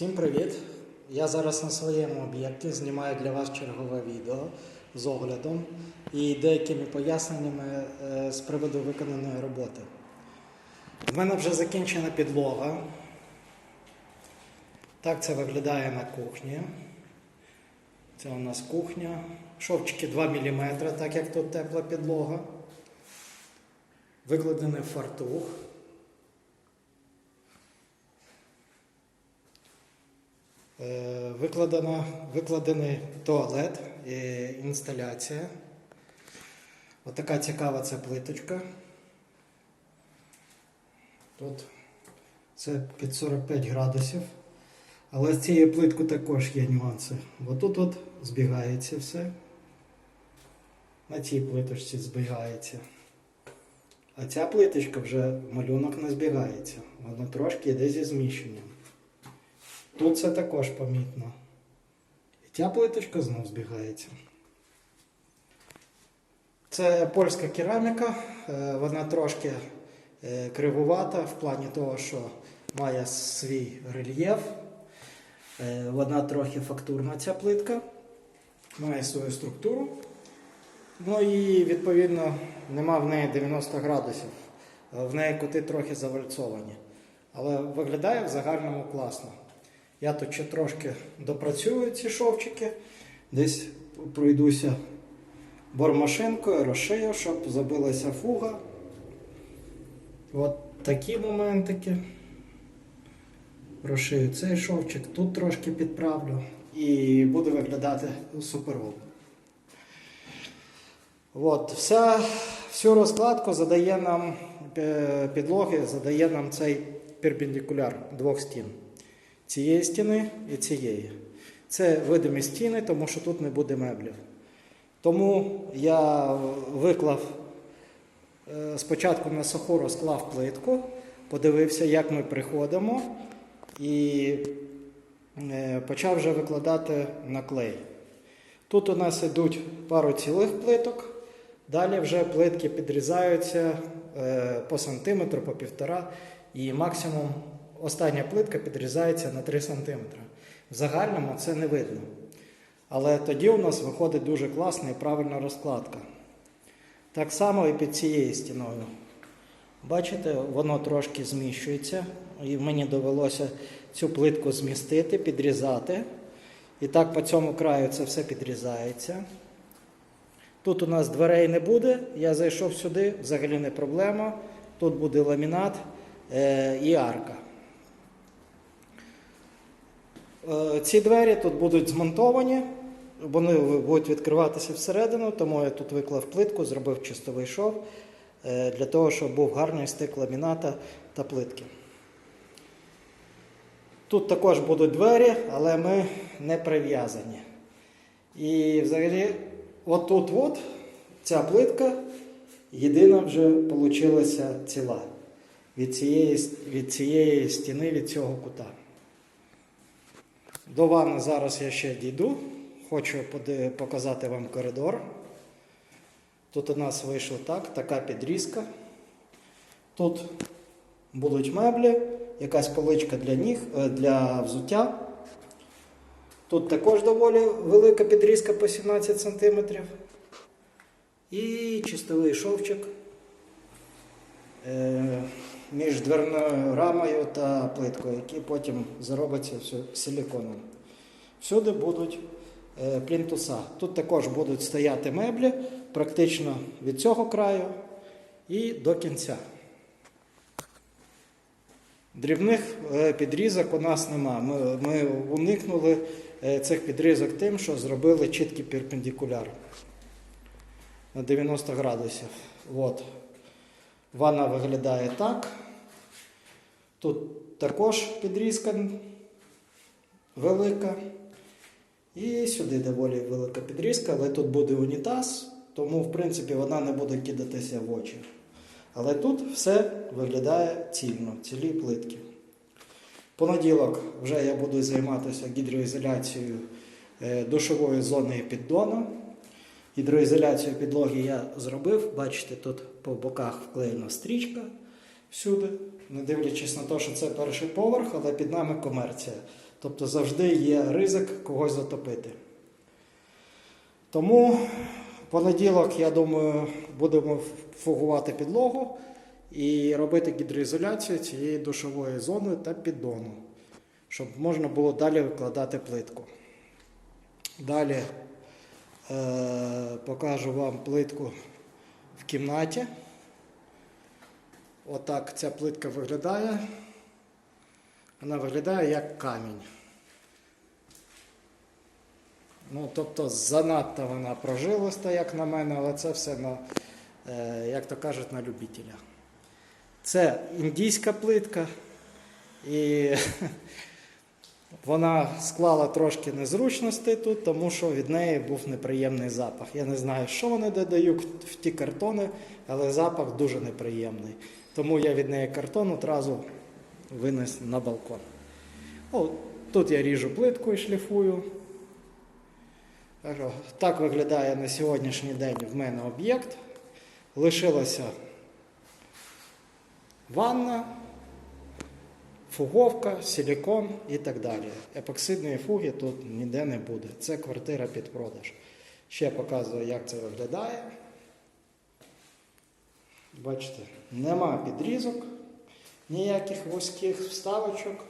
Всім привіт! Я зараз на своєму об'єкті знімаю для вас чергове відео з оглядом і деякими поясненнями е, з приводу виконаної роботи. В мене вже закінчена підлога. Так це виглядає на кухні. Це у нас кухня. Шовчики 2 мм, так як тут тепла підлога. Викладений фартух. Викладено, викладений туалет, інсталяція. Отака цікава ця плиточка. Тут це під 45 градусів. Але з цією плиткою також є нюанси. Бо тут от збігається все. На цій плиточці збігається. А ця плиточка вже малюнок не збігається. Воно трошки йде зі зміщенням. Тут це також помітно. І ця плиточка знов збігається. Це польська кераміка, е, вона трошки е, кривувата в плані того, що має свій рельєф. Е, Вона трохи фактурна ця плитка, має свою структуру. Ну і відповідно нема в неї 90 градусів. В неї кути трохи завальцовані. Але виглядає в загальному класно. Я тут ще трошки допрацюю ці шовчики, десь пройдуся бормашинкою, розшию, щоб забилася фуга. От такі моментики. Розшию цей шовчик, тут трошки підправлю і буде виглядати суперово. От, вся, всю розкладку задає нам е, підлоги, задає нам цей перпендикуляр двох стін. Цієї стіни і цієї. Це видимі стіни, тому що тут не буде меблів. Тому я виклав е, спочатку на суху розклав плитку, подивився, як ми приходимо, і е, почав вже викладати на клей. Тут у нас йдуть пару цілих плиток, далі вже плитки підрізаються е, по сантиметру, по півтора, і максимум остання плитка підрізається на 3 см. В загальному це не видно. Але тоді у нас виходить дуже класна і правильна розкладка. Так само і під цією стіною. Бачите, воно трошки зміщується, і мені довелося цю плитку змістити, підрізати. І так по цьому краю це все підрізається. Тут у нас дверей не буде. Я зайшов сюди, взагалі не проблема. Тут буде ламінат е, і арка. Е, Ці двері тут будуть змонтовані, вони будуть відкриватися всередину, тому я тут виклав плитку, зробив чистовий шов е, для того, щоб був гарний стик ламіната та плитки. Тут також будуть двері, але ми не прив'язані. І взагалі, отут от ця плитка єдина вже вийшла ціла від цієї, від цієї стіни, від цього кута. До ванни зараз я ще дійду. Хочу показати вам коридор. Тут у нас вийшло так, така підрізка. Тут будуть меблі, якась поличка для ніг, е, для взуття. Тут також доволі велика підрізка по 17 см. І чистовий шовчик е, між дверною рамою та плиткою, який потім заробиться силіконом. Всюди будуть е, плінтуса. Тут також будуть стояти меблі практично від цього краю і до кінця. Дрібних е, підрізок у нас нема. Ми, ми уникнули е, цих підрізок тим, що зробили чіткий перпендикуляр на 90 градусів. От. Ванна виглядає так. Тут також підрізка велика. І сюди доволі велика підрізка, але тут буде унітаз, тому в принципі вона не буде кидатися в очі. Але тут все виглядає цільно, цілі плитки. Понеділок вже я буду займатися гідроізоляцією е, душової зони піддону. Гідроізоляцію підлоги я зробив. Бачите, тут по боках вклеєна стрічка всюди. Не дивлячись на те, що це перший поверх, але під нами комерція. Тобто завжди є ризик когось затопити. Тому в понеділок, я думаю, будемо фугувати підлогу і робити гідроізоляцію цієї душової зони та піддону, щоб можна було далі викладати плитку. Далі е, покажу вам плитку кімнаті. Отак ця плитка виглядає. Вона виглядає як камінь. Ну, тобто занадто вона прожилиста, як на мене, але це все на, е, як то кажуть, на любителя. Це індійська плитка, і вона склала трошки незручностей тут, тому що від неї був неприємний запах. Я не знаю, що вони додають в ті картони, але запах дуже неприємний. Тому я від неї картон одразу винес на балкон. О, тут я ріжу плитку і шліфую. Так виглядає на сьогоднішній день в мене об'єкт. Лишилася ванна, фуговка, силікон і так далі. Епоксидної фуги тут ніде не буде. Це квартира під продаж. Ще показую, як це виглядає. Бачите, нема підрізок, ніяких вузьких вставочок.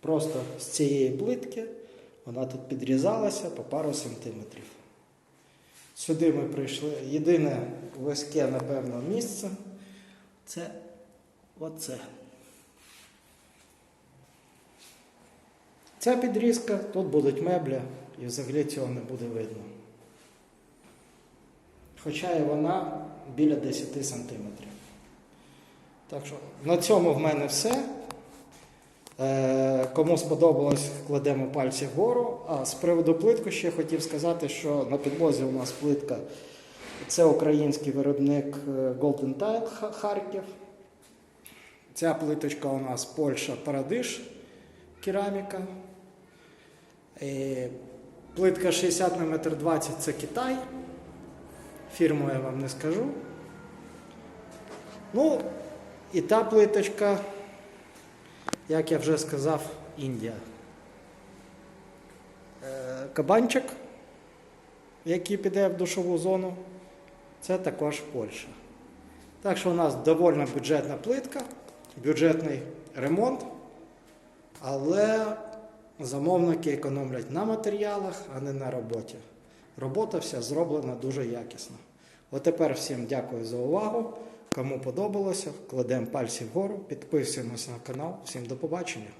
Просто з цієї плитки вона тут підрізалася по пару сантиметрів. Сюди ми прийшли. Єдине вузьке, напевно, місце це оце. Ця підрізка, тут будуть меблі, і взагалі цього не буде видно. Хоча і вона біля 10 сантиметрів. Так що на цьому в мене все. Е, Кому сподобалось, кладемо пальці вгору. А з приводу плитку ще хотів сказати, що на підлозі у нас плитка. Це український виробник е, Golden Tile Харків. Ця плиточка у нас Польща Парадиш кераміка. Е, Плитка 60 на метр 20 це Китай. Фірму я вам не скажу. Ну, і та плиточка, як я вже сказав, Індія. Е, Кабанчик, який піде в душову зону, це також Польща. Так що у нас довольно бюджетна плитка, бюджетний ремонт, але замовники економлять на матеріалах, а не на роботі. Робота вся зроблена дуже якісно. От всім дякую за увагу. Кому подобалося, кладемо пальці вгору, підписуємося на канал. Всім до побачення.